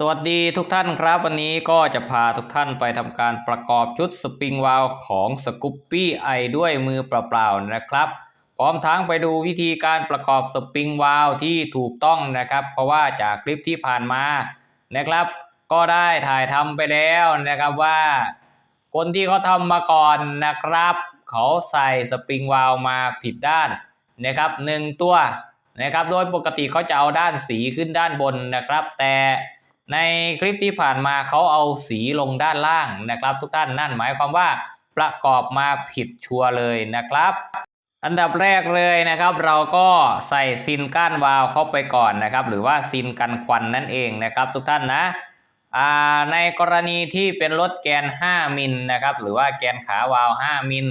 สวัสดีทุกท่านครับ วันนี้ก็จะพาทุกท่านไปทำการประกอบชุดสปริงวาลของสกูปปี้ไอด้วยมือเปล่าๆนะครับ พร้อมทั้งไปดูวิธีการประกอบสปริงวาลที่ถูกต้องนะครับ เพราะว่าจากคลิปที่ผ่านมานะครับ ก็ได้ถ่ายทำไปแล้วนะครับว่า คนที่เขาทำมาก่อนนะครับ เขาใส่สปริงวาลมาผิดด้านนะครับหนึ่งตัวนะครับ โดยปกติเขาจะเอาด้านสีขึ้นด้านบนนะครับ แต่ ในคลิปที่ผ่านมาเขาเอาสีลงด้านล่างนะครับ ทุกท่านนั่นหมายความว่าประกอบมาผิดชัวร์เลยนะครับ อันดับแรกเลยนะครับ เราก็ใส่ซินก้านวาล์วเข้าไปก่อนนะครับ หรือว่าซินกันควันนั่นเองนะครับ ทุกท่านนะในกรณีที่เป็นรถแกน 5 มิลนะครับ หรือว่าแกนขาวาล์ว5 มิล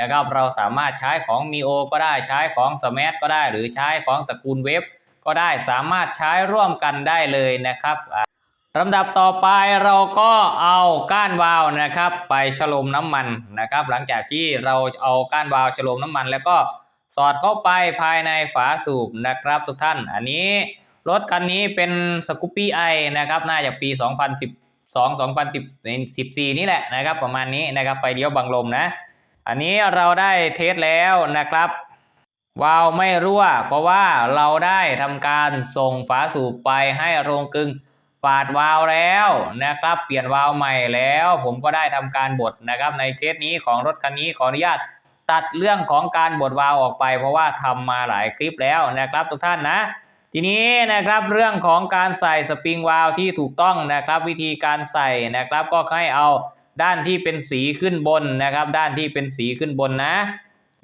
นะครับ เราสามารถใช้ของมีโอก็ได้ใช้ของสมาร์ทก็ได้ หรือใช้ของตระกูลเว็บก็ได้สามารถใช้ร่วมกันได้เลยนะครับ ลำดับต่อไปเราก็เอาก้านวาล์วนะครับ ไปฉลมน้ำมันนะครับ หลังจากที่เราเอาก้านวาล์วฉลมน้ำมัน แล้วก็สอดเข้าไปภายในฝาสูบนะครับทุกท่าน อันนี้รถคันนี้เป็นสกูปปี้ไอนะครับน่าจะปี 2012 2014 นี่แหละนะครับ ประมาณนี้นะครับไฟเลี้ยวบังลมนะ อันนี้เราได้เทสแล้วนะครับวาล์วไม่รั่วเพราะว่าเราได้ทำการส่งฝาสูบไปให้โรงกลึง ปาดวาล์วแล้วนะครับ เปลี่ยนวาล์วใหม่แล้ว ผมก็ได้ทำการบดนะครับ ในเคสนี้ของรถคันนี้ขออนุญาตตัดเรื่องของการบดวาล์วออกไป เพราะว่าทำมาหลายคลิปแล้วนะครับ ทุกท่านนะ ทีนี้นะครับเรื่องของการใส่สปริงวาล์วที่ถูกต้องนะครับ วิธีการใส่นะครับ ก็ให้เอาด้านที่เป็นสีขึ้นบนนะครับ ด้านที่เป็นสีขึ้นบนนะ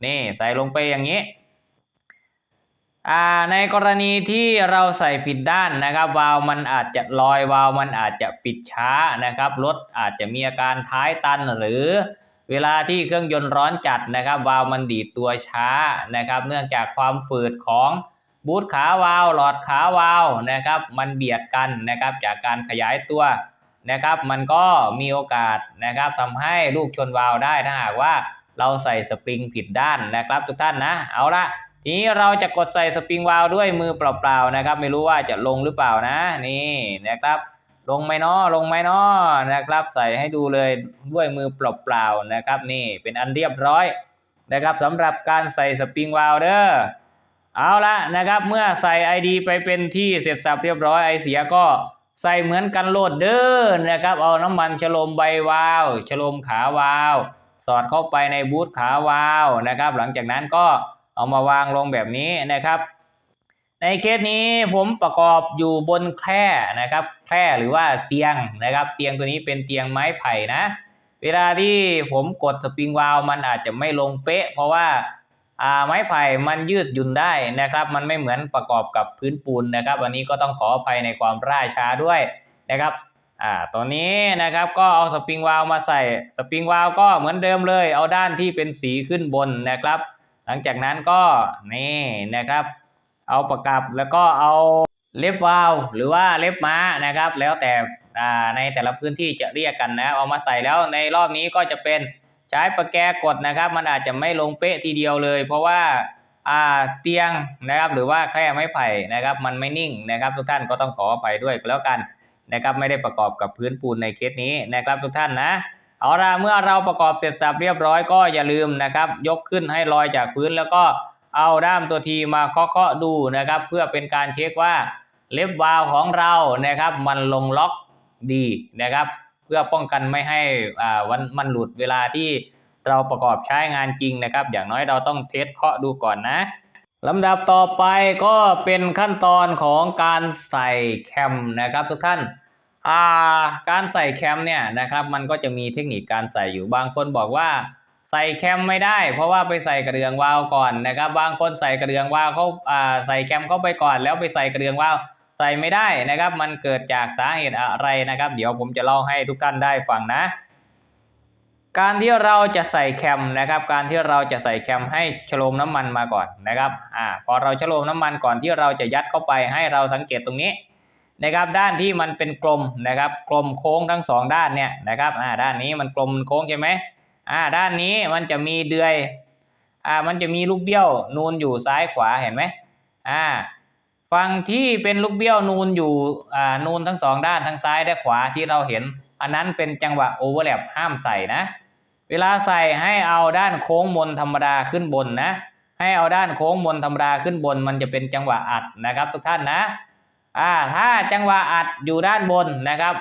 นี่ใส่ลงไปอย่างนี้ ในกรณีที่เราใส่ผิดด้านนะครับ วาล์วมันอาจจะลอยวาล์วมันอาจจะปิดช้านะครับรถอาจจะมีอาการท้ายตันหรือ เวลาที่เครื่องยนต์ร้อนจัดนะครับ วาล์วมันดีดตัวช้านะครับ เนื่องจากความฝืดของบูทขาวาล์วหลอดขาวาล์วนะครับ มันเบียดกันนะครับ จากการขยายตัวนะครับ มันก็มีโอกาสนะครับทำให้ลูกชนวาล์วได้ถ้าหากว่าเราใส่สปริงผิดด้านนะครับ ทุกท่านนะเอาละ ทีนี้เราจะกดใส่สปริงวาลด้วยมือเปล่าๆนะครับ ไม่รู้ว่าจะลงหรือเปล่านะ นี่นะครับ ลงไหมเนาะลงไหมเนาะนะครับ ใส่ให้ดูเลยด้วยมือเปล่าๆนะครับ นี่เป็นอันเรียบร้อยนะครับสำหรับการใส่สปริงวาลเด้อเอาละนะครับ เมื่อใส่ ID ไปเป็นที่เสร็จสับเรียบร้อยไอเสียก็ใส่เหมือนกันโหลดเด้อนะครับ เอาน้ำมันฉลมใบวาล์วฉลมขาวาล์วสอดเข้าไปในบูทขาวาล์วนะครับ หลังจากนั้นก็ เอามาวางลงแบบนี้นะครับ ในเคสนี้ผมประกอบอยู่บนแคร่นะครับแคร่หรือว่าเตียงนะครับ เตียงตัวนี้เป็นเตียงไม้ไผ่นะ เวลาที่ผมกดสปริงวาล์วมันอาจจะไม่ลงเป๊ะ เพราะว่าไม้ไผ่มันยืดหยุ่นได้นะครับ มันไม่เหมือนประกอบกับพื้นปูนนะครับอันนี้ก็ต้องขออภัยในความร่าช้าด้วยนะครับอ่าตัวนี้นะครับก็เอาสปริงวาล์วมาใส่สปริงวาล์วก็เหมือนเดิมเลย เอาด้านที่เป็นสีขึ้นบนนะครับ หลังจากนั้นก็นี่นะครับ เอาประกับแล้วก็เอาเล็บวาวหรือว่าเล็บม้านะครับ แล้วแต่ในแต่ละพื้นที่จะเรียกกันนะเอามาใส่แล้วในรอบนี้ก็จะเป็นใช้ประแกกดนะครับ มันอาจจะไม่ลงเป๊ะทีเดียวเลย เพราะว่าอ่าเตียงนะครับหรือว่าแคร่ไม้ไผ่นะครับ มันไม่นิ่งนะครับ ทุกท่านก็ต้องขออภัยด้วยแล้วกันนะครับ ไม่ได้ประกอบกับพื้นปูนในเคสนี้นะครับ ทุกท่านนะ เอาละเมื่อเราประกอบเสร็จสับเรียบร้อยก็อย่าลืมนะครับ ยกขึ้นให้ลอยจากพื้นแล้วก็เอาด้ามตัวทีมาเคาะๆดูนะครับ เพื่อเป็นการเช็คว่าเล็บวาล์วของเรานะครับ มันลงล็อกดีนะครับ เพื่อป้องกันไม่ให้อ่าวันมันหลุดเวลาที่เราประกอบใช้งานจริงนะครับ อย่างน้อยเราต้องเทสเคาะดูก่อนนะลำดับต่อไปก็เป็นขั้นตอนของการใส่แคมนะครับทุกท่าน อ่าการใส่แคมเนี่ยนะครับมันก็จะมีเทคนิคการใส่อยู่บางคนบอกว่าใส่แคมไม่ได้ เพราะว่าไปใส่กระเดืองวาล์วก่อนนะครับ บางคนใส่กระเดืองวาวเขาอ่าใส่แคมเข้าไปก่อน แล้วไปใส่กระเดืองวาวใส่ไม่ได้นะครับ มันเกิดจากสาเหตุอะไรนะครับ เดี๋ยวผมจะเล่าให้ทุกท่านได้ฟังนะ การที่เราจะใส่แคมนะครับ การที่เราจะใส่แคมให้ฉโลมน้ำมันมาก่อนนะครับอ่าพอเราฉโลมน้ำมันก่อนที่เราจะยัดเข้าไปให้เราสังเกตตรงนี้ นะครับด้านที่มันเป็นกลมนะครับกลมโค้งทั้งสองด้านเนี่ยนะครับอ่าด้านนี้มันกลมโค้งใช่ไหมอ่าด้านนี้มันจะมีเดือยอ่ามันจะมีลูกเบี้ยวนูนอยู่ซ้ายขวาเห็นไหมอ่าฝั่งที่เป็นลูกเบี้ยวนูนอยู่อ่านูนทั้งสองด้านทั้งซ้ายและขวาที่เราเห็น อันนั้นเป็นจังหวะโอเวอร์แลปห้ามใส่นะ เวลาใส่ให้เอาด้านโค้งมนธรรมดาขึ้นบนนะ ให้เอาด้านโค้งมนธรรมดาขึ้นบน มันจะเป็นจังหวะอัดนะครับทุกท่านนะ อ่าถ้าจังหวะอัดอยู่ด้านบนนะครับ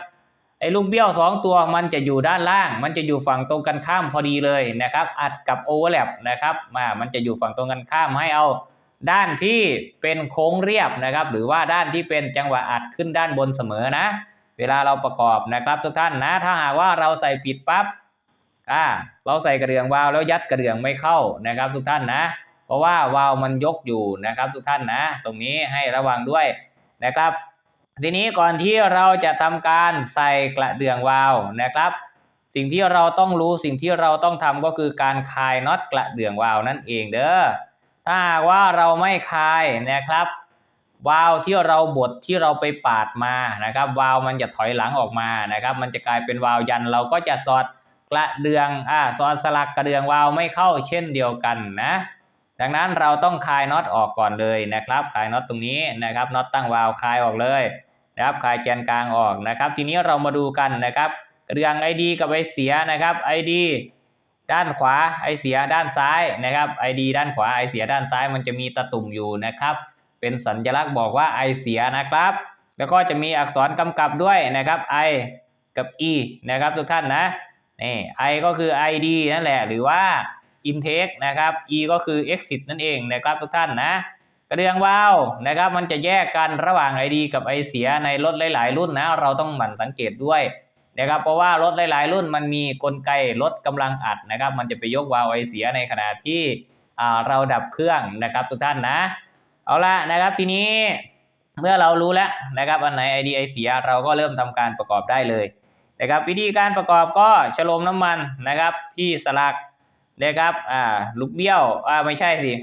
ไอ้ลูกเบี้ยวสองตัวมันจะอยู่ด้านล่าง มันจะอยู่ฝั่งตรงกันข้ามพอดีเลยนะครับ อัดกับโอเวอร์แลปนะครับมามันจะอยู่ฝั่งตรงกันข้ามให้เอาด้านที่เป็นโค้งเรียบนะครับ หรือว่าด้านที่เป็นจังหวะอัดขึ้นด้านบนเสมอนะ เวลาเราประกอบนะครับทุกท่านนะ ถ้าหากว่าเราใส่ผิดปั๊บอ่าเราใส่กระเดื่องวาวแล้วยัดกระเดื่องไม่เข้านะครับ ทุกท่านนะ เพราะว่าวาวมันยกอยู่นะครับ ทุกท่านนะ ตรงนี้ให้ระวังด้วย นะครับ ทีนี้ก่อนที่เราจะทำการใส่กระเดื่องวาล์วนะครับ สิ่งที่เราต้องรู้สิ่งที่เราต้องทำก็คือการคลายน็อตกระเดื่องวาล์วนั่นเองเด้อถ้าหากว่าเราไม่คลายนะครับวาล์วที่เราบดที่เราไปปาดมานะครับวาล์วมันจะถอยหลังออกมานะครับ มันจะกลายเป็นวาล์วยันเราก็จะสอดกระเดื่องอ่าสอดสลักกระเดื่องวาล์วไม่เข้าเช่นเดียวกันนะ ดังนั้นเราต้องคลายน็อตออกก่อนเลยนะครับคลายน็อตตรงนี้นะครับน็อตตั้งวาล์วคลายออกเลยนะครับคลายแกนกลางออกนะครับ ทีนี้เรามาดูกันนะครับ เรื่อง ID กับไอเสียนะครับ ID ด้านขวาไอเสียด้านซ้ายนะครับ ID ด้านขวาไอเสียด้านซ้ายมันจะมีตะตุ่มอยู่นะครับ เป็นสัญลักษณ์บอกว่าไอเสียนะครับ แล้วก็จะมีอักษรกำกับด้วยนะครับ I กับ E นะครับทุกท่านนะนี่ I ก็คือ ID นั่นแหละหรือว่า intake นะครับ E ก็คือ exit นั่นเองนะครับทุกท่านนะกระเดื่องวาล์วนะครับ มันจะแยกกันระหว่าง ID กับไอเสียในรถหลาย ๆ รุ่นนะ เราต้องหมั่นสังเกตด้วยนะครับ เพราะว่ารถหลาย ๆ รุ่นมันมีกลไกลดกำลังอัดนะครับ มันจะไปยกวาล์วไอเสียในขณะที่เราดับเครื่องนะครับทุกท่านนะ เอาละนะครับทีนี้เมื่อเรารู้แล้วนะครับอันไหน ID ไอเสียเราก็เริ่มทำการประกอบได้เลยนะครับวิธีการประกอบก็ฉโลมน้ำมันนะครับที่สลัก นะครับอ่าลูกเบี้ยวอ่าไม่ใช่สิ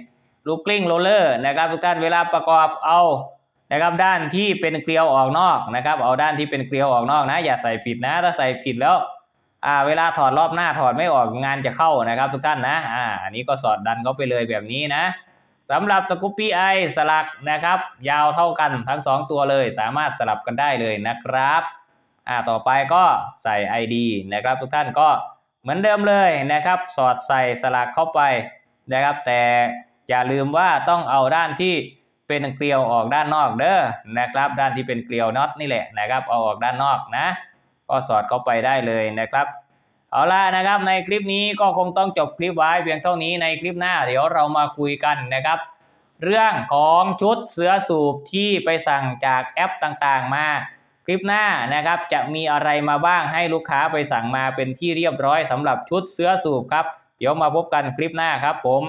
ลูกกลิ้งโรลเลอร์นะครับทุกท่านเวลาประกอบเอานะครับด้านที่เป็นเกลียวออกนอกนะครับ เอาด้านที่เป็นเกลียวออกนอกนะ อย่าใส่ผิดนะ ถ้าใส่ผิดแล้วอ่าเวลาถอดรอบหน้าถอดไม่ออกงานจะเข้านะครับ ทุกท่านนะอ่าอันนี้ก็สอดดันเขาไปเลยแบบนี้นะสำหรับสกูปปี้ไอสลักนะครับ ยาวเท่ากันทั้งสองตัวเลย สามารถสลับกันได้เลยนะครับอ่าต่อไปก็ใส่ ID นะครับ ทุกท่านก็ เหมือนเดิมเลยนะครับ สอดใส่สลักเข้าไปนะครับ แต่อย่าลืมว่าต้องเอาด้านที่เป็นเกลียวออกด้านนอกเด้อนะครับ ด้านที่เป็นเกลียวน็อตนี่แหละนะครับเอาออกด้านนอกนะ ก็สอดเข้าไปได้เลยนะครับ เอาล่ะนะครับ ในคลิปนี้ก็คงต้องจบคลิปไว้เพียงเท่านี้ในคลิปหน้า เดี๋ยวเรามาคุยกันนะครับ เรื่องของชุดเสือสูบที่ไปสั่งจากแอปต่างๆมา ลิปหน้านะครับจะมีอะไรมาบ้างให้ลูกค้าไปสั่งมาเป็นที่เรียบร้อยสำหรับชุดเสื้อสูบครับ เดี๋ยวมาพบกันคลิปหน้าครับผม